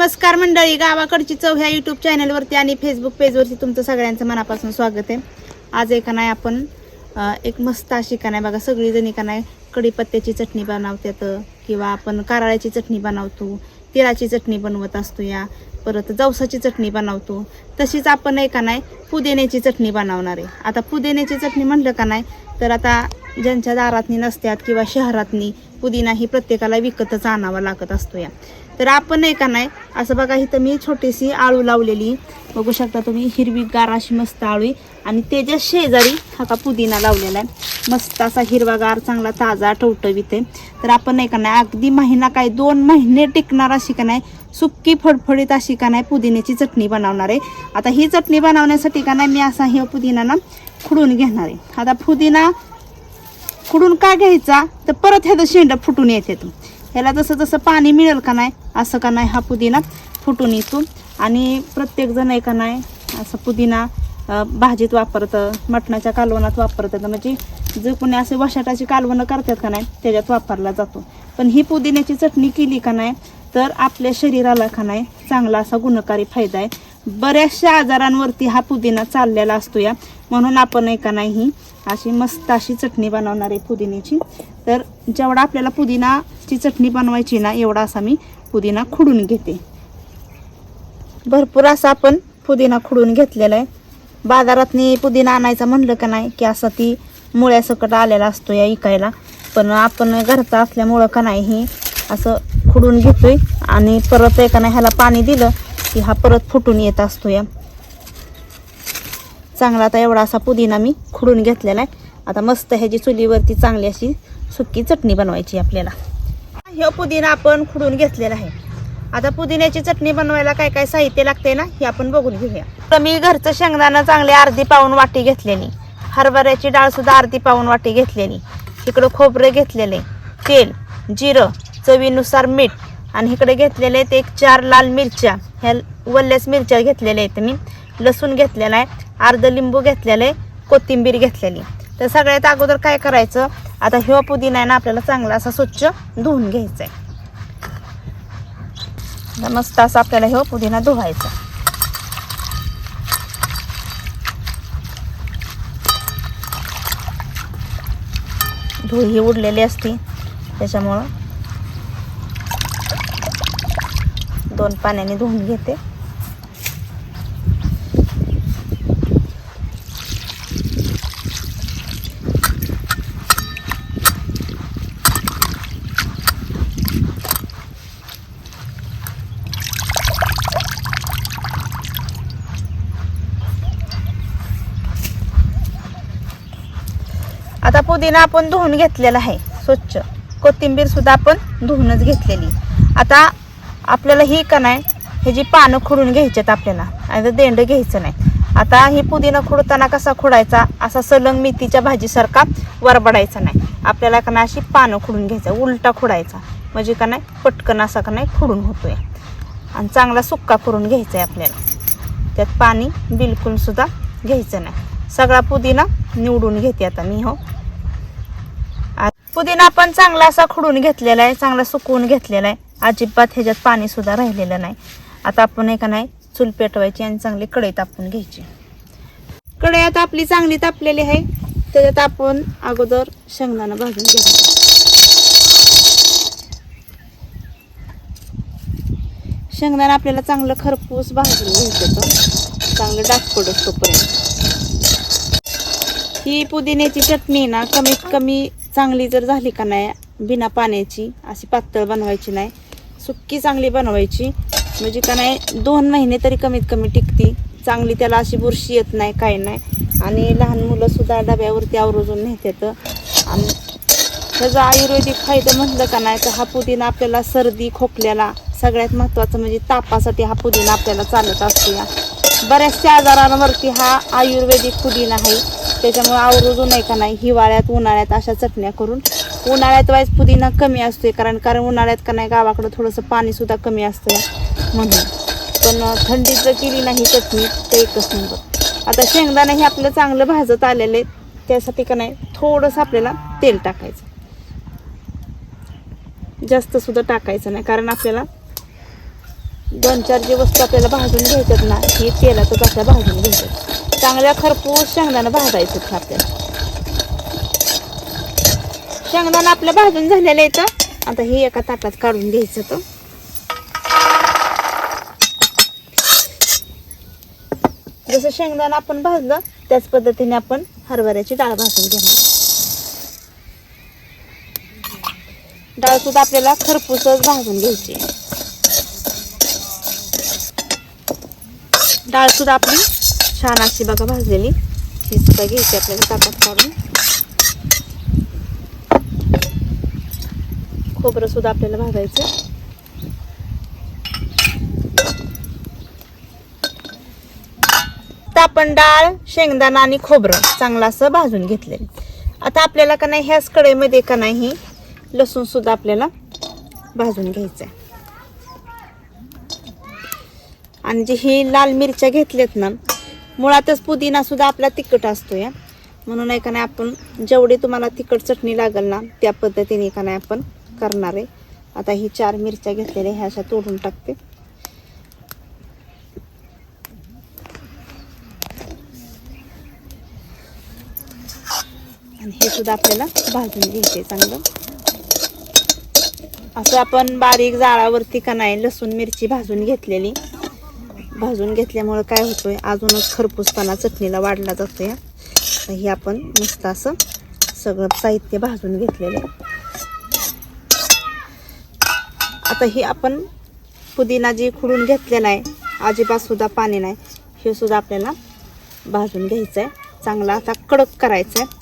नमस्कार मंडळी गावाकडची चव ह्या यूट्यूब चॅनलवरती आणि फेसबुक पेजवरती तुमचं सगळ्यांचं मनापासून स्वागत आहे. आज एका नाही आपण एक मस्त अशी का नाही बघा सगळीजणी का नाही कढीपत्त्याची चटणी बनवतात किंवा आपण कारळ्याची चटणी बनवतो तिळाची चटणी बनवत असतो या परत जवसाची चटणी बनवतो. तशीच आपण आहे का नाही पुदिन्याची चटणी बनवणार आहे. आता पुदिन्याची चटणी म्हटलं का नाही तर आता ज्यांच्या दारातनी नसत्यात किंवा शहरातनी पुदिना ही प्रत्येकाला विकतच आणावा लागत असतो या तर आपण नाही का नाही असं बघा इथं मी छोटीशी आळू लावलेली. बघू शकता तुम्ही हिरवीगार अशी मस्त आळू आहे. आणि त्याच्या शेजारी हा का पुदिना लावलेला आहे. मस्त असा हिरवागार चांगला ताजा टवटवीत आहे. तर आपण नाही का नाही अगदी महिना काय दोन महिने टिकणार अशी का नाही सुक्की फडफडीत अशी का नाही पुदिन्याची चटणी बनवणार आहे. आता ही चटणी बनवण्यासाठी का नाही मी असा हे पुदिना ना खुडून घेणार आहे. आता पुदिना खुडून का घ्यायचा? तर परत ह्याचं शेंड फुटून येते ह्याला जसं जसं पाणी मिळेल का नाही असं का नाही हा पुदिना फुटून येतो. आणि प्रत्येकजण आहे का नाही असं पुदिना भाजीत वापरतं मटणाच्या कालवणात वापरतं. म्हणजे जे कोणी असे वशाटाची कालवणं करतात का नाही त्याच्यात वापरला जातो. पण ही पुदिन्याची चटणी केली का नाही तर आपल्या शरीराला का नाही चांगला असा गुणकारी फायदा आहे. बऱ्याचशा आजारांवरती हा पुदिना चाललेला असतो या. म्हणून आपण एका नाही ही अशी मस्त अशी चटणी बनवणार आहे पुदिन्याची. तर जेवढा आपल्याला पुदिनाची चटणी बनवायची ना एवढा असा मी पुदिना खुडून घेते. भरपूर असा आपण पुदिना खुडून घेतलेला आहे. बाजारातनी पुदिना आणायचा म्हणलं का नाही की असं ती मुळ्यासकट आलेला असतो या इकायला. पण आपण घरचा असल्यामुळं का नाही ही असं खुडून घेतोय. आणि परत एका नाही ह्याला पाणी दिलं की हा परत फुटून येत असतो या. चांगला आता एवढा असा पुदिना मी खुडून घेतलेला आहे. आता मस्त ह्याची चुलीवरती चांगली अशी सुकी चटणी बनवायची आपल्याला. हे पुदिना आपण खुडून घेतलेला आहे. आता पुदिन्याची चटणी बनवायला काय काय साहित्य लागते ना हे आपण बघून घेऊया. तर मी घरचं शेंगदाणा चांगले अर्धी पाऊन वाटी घेतलेली. हरभऱ्याची डाळ सुद्धा अर्धी पाऊन वाटी घेतलेली. इकडं खोबरं घेतलेले तेल जिरं चवीनुसार मीठ आणि इकडे घेतलेले आहेत एक चार लाल मिरच्या. ह्या वल्ल्याच मिरच्या घेतलेल्या आहेत मी. लसूण घेतलेला आहे अर्ध लिंबू घेतलेलं आहे कोथिंबीर घेतलेली. तर सगळ्यात अगोदर काय करायचं? आता ह्यो पुदिना आहे ना आपल्याला चांगला असा स्वच्छ धुवून घ्यायचा आहे. मस्त असा आपल्याला ह्यो पुदिना धुवायचा धूळ ही उडलेली असते त्याच्यामुळं दोन पाण्याने धुवून घेते. आता पुदिना आपण धुवून घेतलेला आहे स्वच्छ. कोथिंबीर सुद्धा आपण धुवूनच घेतलेली. आता आपल्याला ही का नाही? ह्याची पानं खुडून घ्यायच्यात आपल्याला आणि देंड घ्यायचं नाही. आता ही पुदिना खुडताना कसा खुडायचा? असा सलंग मेथीच्या भाजीसारखा वरबडायचा नाही. आपल्याला का नाही अशी पानं खुडून घ्यायचा उलटा खुडायचा. म्हणजे का नाही पटकन असा का नाही खुडून होतोय. आणि चांगला सुक्का करून घ्यायचा आहे आपल्याला. त्यात पाणी बिलकुल सुद्धा घ्यायचं नाही. सगळा पुदिना निवडून घेते आता मी हो. आ- पुदिना पण चांगला असा खुडून घेतलेला आहे चांगला सुकवून घेतलेला आहे. अजिबात ह्याच्यात पाणीसुद्धा राहिलेलं नाही. आता आपण एका नाही चूल पेटवायची आणि चांगली कढई तापून घ्यायची. कढई आता आपली चांगली तापलेली आहे. त्याच्यात आपण अगोदर शेंगदाणा भाजून घ्यायचं शेंगदाणा आपल्याला चांगलं खरपूस भाजून घ्यायचं होतं. चांगलं डाग पडत तोपर्यंत. ही पुदिन्याची चटणी ना कमीत कमी चांगली जर झाली का नाही बिना पाण्याची अशी पातळ बनवायची नाही. सुक्की चांगली बनवायची. म्हणजे का नाही दोन महिने तरी कमीत कमी टिकती. चांगली त्याला अशी बुरशी येत नाही काय नाही. आणि लहान मुलंसुद्धा डब्यावरती आवरोजून नेतात. आणि त्याचा आयुर्वेदिक फायदा म्हटलं का नाही तर हा पुदिना आपल्याला सर्दी खोकल्याला सगळ्यात महत्त्वाचं म्हणजे तापासाठी हा पुदिना आपल्याला चालत असतो या. बऱ्याचशा आजारांवरती हा आयुर्वेदिक पुदिना आहे. त्याच्यामुळे आवर्जून आहे का नाही हिवाळ्यात उन्हाळ्यात अशा चटण्या करून उन्हाळ्यात वाईज पुदिना कमी असतोय कारण कारण उन्हाळ्यात का नाही गावाकडं थोडंसं पाणी सुद्धा कमी असतं म्हणून. पण थंडीत जर केली नाही चटणी तर एकच नंबर. आता शेंगदाणा हे आपलं चांगलं भाजत आलेलं आहे त्यासाठी का नाही थोडंसं आपल्याला तेल टाकायचं. जास्त सुद्धा टाकायचं नाही कारण आपल्याला दोन चार जे वस्तू आपल्याला भाजून घ्यायच्यात ना हे तेलातच आपल्या भाजून घ्यायच्यात. चांगल्या खरपूस शेंगदाणा भाजायचं आपल्याला. शेंगदाणा आपलं भाजून झालेलं येतं आता हे एका ताटात काढून घ्यायचं तो. जसं शेंगदाणा आपण भाजलं त्याच पद्धतीने आपण हरभऱ्याची डाळ भाजून घेणार. डाळ सुद्धा आपल्याला खरपूसच भाजून घ्यायची डाळ सुद्धा आपली छान अशी बघा भाजलेली. ही सुद्धा घ्यायची आपल्याला ताटात काढून. खोबरं सुद्धा आपल्याला भाजायचं आपण डाळ शेंगदाणा आणि खोबरं चांगलं असं भाजून घेतलेलं. आता आपल्याला का नाही ह्याच कढईमध्ये का नाही लसूण सुद्धा आपल्याला भाजून घ्यायचं आहे. आणि जे ही लाल मिरच्या घेतल्यात ना मुळातच पुदिना सुद्धा आपला तिखट असतो या म्हणून आहे का नाही आपण जेवढी तुम्हाला तिखट चटणी लागेल ना त्या पद्धतीने का नाही आपण करणार आहे. आता ही चार मिरच्या घेतलेल्या ह्या अशा तोडून टाकते. आणि हे सुद्धा आपल्याला भाजून घ्यायचे चांगलं. असं आपण बारीक जाळावरती का नाही लसूण मिरची भाजून घेतलेली. भाजून घेतल्यामुळं काय होतोय? अजूनच खरपूसपणा चटणीला वाढला जातोय. तर हे आपण मस्त असं सगळं साहित्य भाजून घेतलेलं आहे आता हे आपण पुदिना जी खुडून घेतलेला आहे अजिबातसुद्धा पाणी नाही. हे सुद्धा आपल्याला भाजून घ्यायचं आहे चांगला आता कडक करायचं आहे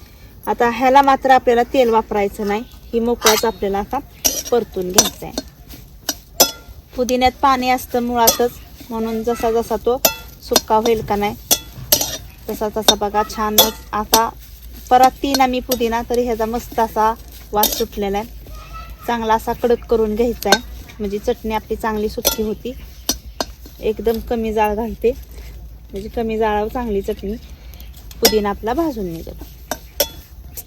आता ह्याला मात्र आपल्याला तेल वापरायचं नाही. ही मोकळाच आपल्याला आता परतून घ्यायचं आहे पुदिन्यात पाणी असतं मुळातच. म्हणून जसा जसा तो सुक्का होईल का नाही तसा तसा बघा छानच. आता परत तीन आम्ही पुदिना तरी ह्याचा मस्त असा वास सुटलेला आहे. चांगला असा कडक करून घ्यायचा आहे. म्हणजे चटणी आपली चांगली सुटकी होती. एकदम कमी जाळ घालते. म्हणजे कमी जाळावर चांगली चटणी. पुदिना आपला भाजून निघतो.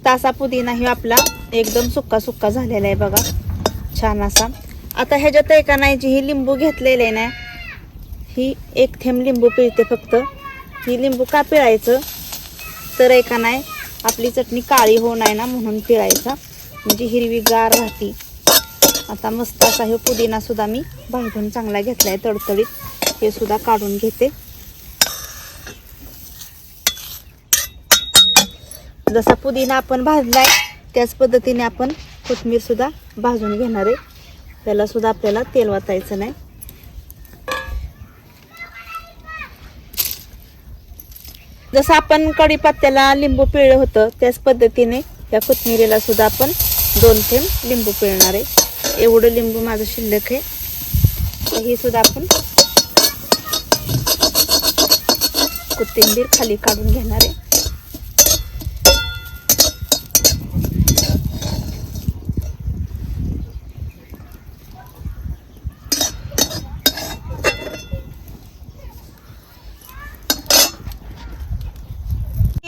तासा पुदिना ही आपला एकदम सुक्का सुक्का झालेला आहे बघा. छान असा. आता ह्याच्यात एका नाही जी ही लिंबू घेतलेले आहे ना. ही एक थेंब लिंबू पिळते फक्त. ही लिंबू का पिळायचं? तर एका नाही आपली चटणी काळी होऊ नये ना म्हणून पिळायचा. म्हणजे हिरवी गार राहते. आता मस्त असा हे पुदिना सुद्धा मी भाजून चांगला घेतलाय तडतडीत. हे सुद्धा काढून घेते. जसा पुदिना आपण भाजलाय त्याच पद्धतीने आपण कोथमीर सुद्धा भाजून घेणार आहे. त्याला सुद्धा आपल्याला तेल वाचायचं नाही. जसं आपण कढीपत्त्याला लिंबू पिळलं होतं त्याच पद्धतीने या कोथमिरीला सुद्धा आपण दोन थेंब लिंबू पिळणार आहे. एवढं लिंबू माझं शिल्लक आहे. हे सुद्धा आपण कोथिंबीर खाली काढून घेणार आहे.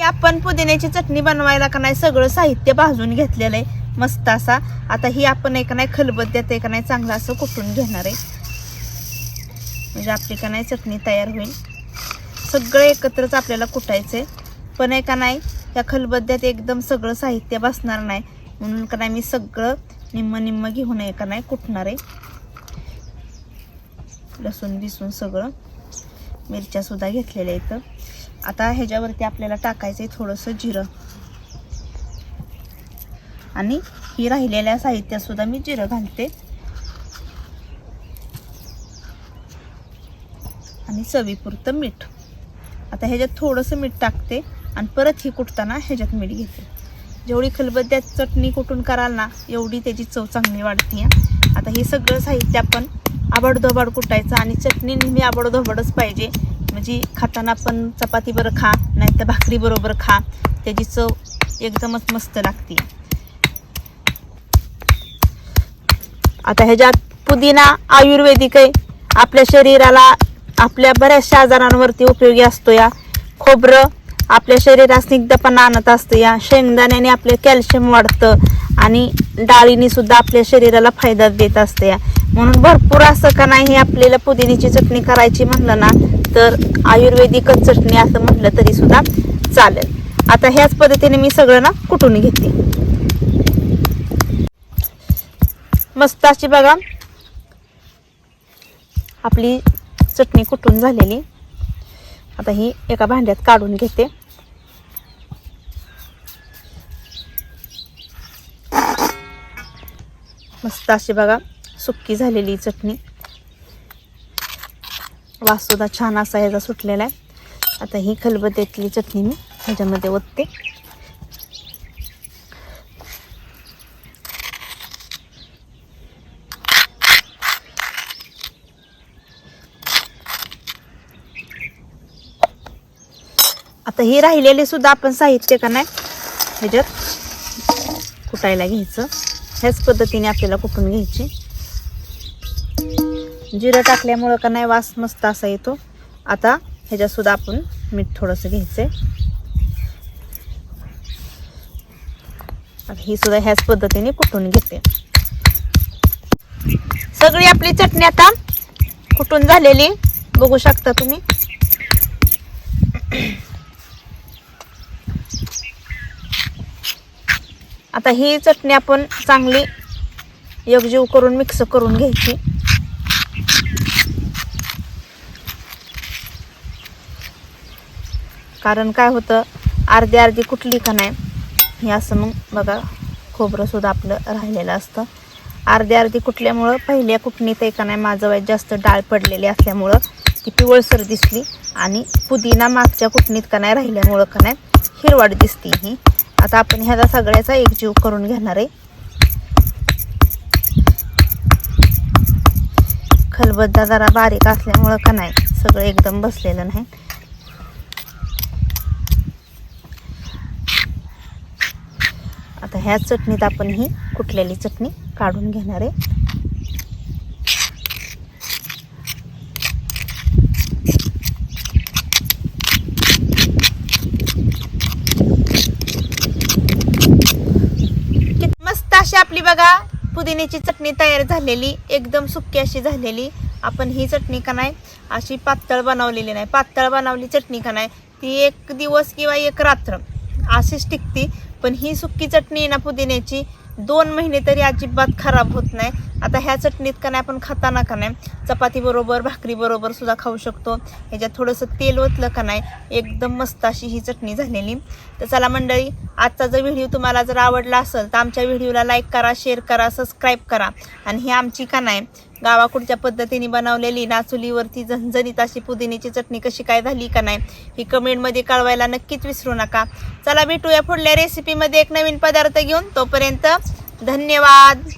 आपण पुदिन्याची चटणी बनवायला का नाही सगळं साहित्य भाजून घेतलेलं आहे. मस्त असा. आता ही आपण एक नाही खलबत्त्यात एक नाही चांगलं असं कुटून घेणार आहे. म्हणजे आपली का नाही चटणी तयार होईल. सगळं एकत्रच आपल्याला कुटायचं आहे पण आहे का नाही या खलबद्द्यात एकदम सगळं साहित्य बसणार नाही. म्हणून का नाही मी सगळं निम्म निम्म घेऊन एका नाही कुटणार आहे. लसूण बिसून सगळं मिरच्यासुद्धा घेतलेल्या इथं आता ह्याच्यावरती आपल्याला टाकायचं आहे थोडंसं जिरं. आणि ही राहिलेल्या साहित्यातसुद्धा मी जिरं घालते. आणि चवीपुरतं मीठ. आता ह्याच्यात थोडंसं मीठ टाकते आणि परत ही कुटताना ह्याच्यात मीठ घेते. जेवढी खलबत्त्यात चटणी कुटून कराल ना एवढी त्याची चव चांगली वाढते आता हे सगळं साहित्य आपण आबाडधोबाड कुटायचं आणि चटणी नेहमी आबडधोबडच पाहिजे. म्हणजे खाताना पण चपाती बरं खा नाही तर खा त्याची चव एकदमच मस्त लागते. आता ह्याच्यात पुदिना आयुर्वेदिक आहे. आपल्या शरीराला आपल्या बऱ्याचशा आजारांवरती उपयोगी असतो या. खोबरं आपल्या शरीरात स्निग्धपणा आणत असतं या. शेंगदाण्याने आपले कॅल्शियम वाढतं आणि डाळीने सुद्धा आपल्या शरीराला फायदा देत असते या. म्हणून भरपूर असं का नाही आपल्याला पुदिन्याची चटणी करायची म्हणलं ना तर आयुर्वेदिकच चटणी असं म्हटलं तरी सुद्धा चालेल. आता ह्याच पद्धतीने मी सगळं ना कुटून घेते? मस्त अशी बघा. आपली चटणी कुटून झालेली. आता ही एका भांड्यात काढून घेते. मस्त अशी बघा सुक्की झालेली चटणी. वासुदा छान असा ह्याचा सुटलेला आहे. आता ही खलबत्यातली चटणी मी ह्याच्यामध्ये ओतते. आता हे राहिलेली सुद्धा आपण साहित्य का नाही? ह्याच्यात कुटायला घ्यायचं. ह्याच पद्धतीने आपल्याला कुटून घ्यायची. जिरं टाकल्यामुळं का नाही वास मस्त असा येतो. आता ह्याच्यात सुद्धा आपण मीठ थोडंसं घ्यायचं आहे ही सुद्धा ह्याच पद्धतीने कुटून घेते. सगळी आपली चटणी आता कुटून झालेली. बघू शकता तुम्ही. आता ही चटणी आपण चांगली एकजीव करून मिक्स करून घ्यायची. कारण काय होतं अर्धी अर्धी कुठली का नाही हे असं मग बघा खोबरंसुद्धा आपलं राहिलेलं असतं. अर्धी अर्धी कुठल्यामुळं पहिल्या कुटणीत का नाही माझं वाईट जास्त डाळ पडलेली असल्यामुळं ती पिवळसर दिसली. आणि पुदिना मागच्या कुटणीत का नाही राहिल्यामुळं का नाही हिरवाट दिसते ही. आता आपण ह्याचा सगळ्याचा एकजीव करून घेणार आहे. खलबत्ता जरा बारीक असल्यामुळं का नाही सगळं एकदम बसलेलं नाही. आता ह्या चटणीत आपण ही कुठलेली चटणी काढून घेणार आहे किती मस्त अशी आपली बघा पुदिन्याची चटणी तयार झालेली एकदम सुकी अशी झालेली. आपण ही चटणी का नाही अशी पातळ बनवलेली नाही. पातळ बनवली चटणी का नाही ती एक दिवस किंवा एक रात्र अशीच टिकती. पण ही सुकी चटणी आहे ना पुदिन्याची दोन महिने तरी अजिबात खराब होत नाही. आता ह्या चटणीत का नाही आपण खाताना का नाही चपातीबरोबर भाकरीबरोबर सुद्धा खाऊ शकतो. ह्याच्यात थोडंसं तेल ओतलं का नाही एकदम मस्त अशी ही चटणी झालेली. तर चला मंडळी आजचा जर व्हिडिओ तुम्हाला जर आवडला असेल तर आमच्या व्हिडिओला लाईक करा शेअर करा सबस्क्राईब करा. आणि ही आमची का नाही गावाकडच्या पद्धतीने बनवलेली नाचुलीवरती झणझणीत अशी पुदिन्याची चटणी कशी काय झाली का नाही ही कमेंटमध्ये कळवायला नक्कीच विसरू नका. चला भेटूया पुढल्या रेसिपीमध्ये एक नवीन पदार्थ घेऊन. तोपर्यंत धन्यवाद.